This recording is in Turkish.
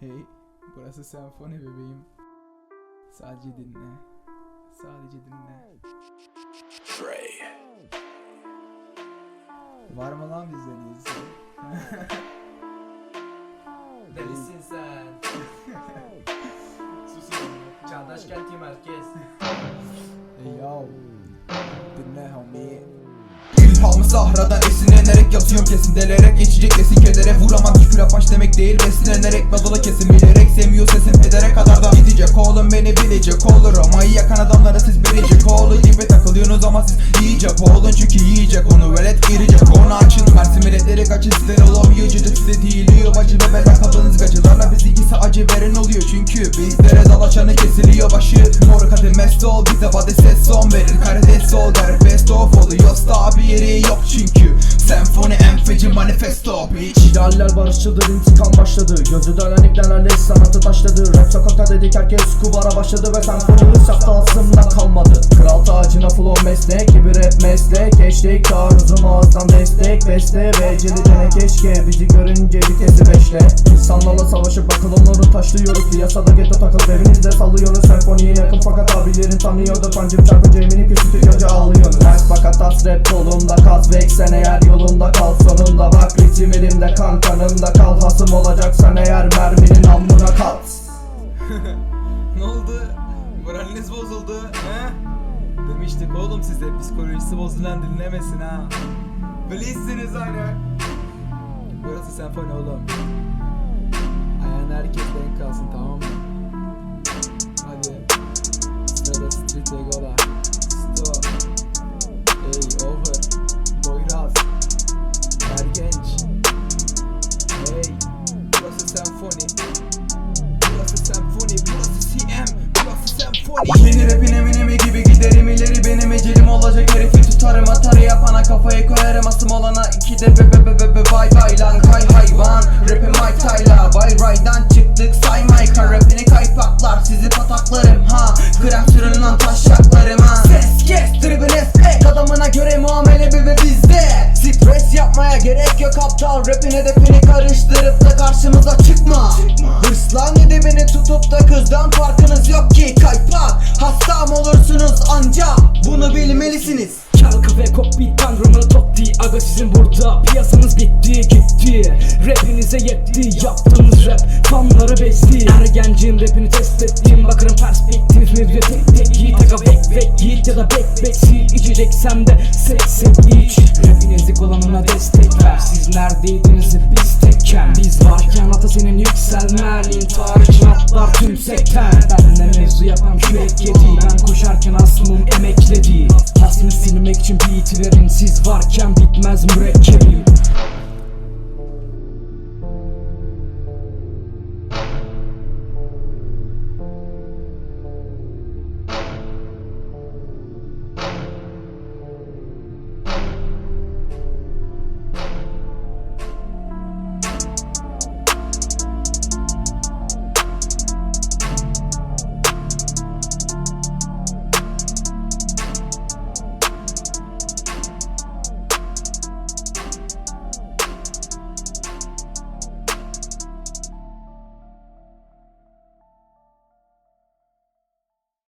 Hey, burası senfoni bebeğim. Sadece dinle. Sadece dinle. Var mı lan bizden iyisi? Delisin sen. İlhamı sahradan esinlenerek yazıyorum kesin. Delerek Geçecek nesin kedere vuramam küfür yapaş demek değil. Beslenerek bazılı kesin. Bilerek Sevmiyor sesim. Edere kadar da Gidecek feci manifesto bitch. İdealler barışçıldır intikam başladı. Gözü dönen ipnelerle sanatı taşladı. Rap sokakta dedik herkes kubara başladı Ve senfonimiz şafta aslında kalmadı. Kral tacına flow meslek gibi rap meslek. Geçtik taarruzum ağızdan destek Beste ve cilidene keşke Bizi görünce vitesi beşle. İnsanlarla savaşıp bakın onları taşlıyoruz. Piyasada ghetto takılıp evinizde sallıyoruz. Senfoniye yakın fakat abilerin tanıyordur Pancım çarpınca eminim ki stüdyoca ağlıyorsunuz Mert fakat tas rap kolumda kas Veksen eğer yolunda kal sonunda Bak ritim elimde kan kanımda kal Hasım olacaksan eğer merminin amına kat ne oldu? Moraliniz bozuldu. He? Demiştik oğlum size psikolojisi bozulan dinlemesin ha. Bilizsiniz hani. Burası senfoni oğlum. Ayağın herkes denk kalsın tamam mı? Hadi. Sırada street egola. Yeni rapin eminimi gibi giderim. İleri benim ecelim olacak herifi tutarım. Atarı yapana kafayı koyarım. Asım olana iki de be kızdan farkınız yok ki kaypak Hastam olursunuz anca. Bunu bilmelisiniz. Çalkı ve kokpit tanrımı totti Aga sizin burada piyasanız bitti gitti. Rapinize yetti yaptığınız rap fanları bezdi. Ergencin Rapinizi kullanına destek ver. Siz neredeydiniz biz tekken. Biz varken ata senin yükselmen İntihar için atlar tüm sekten. Benle mevzu yapan kürek yedi. Ben koşarken aslımım emekledi. Hasmı silmek için beat verin. Siz varken bitmez mürekkebim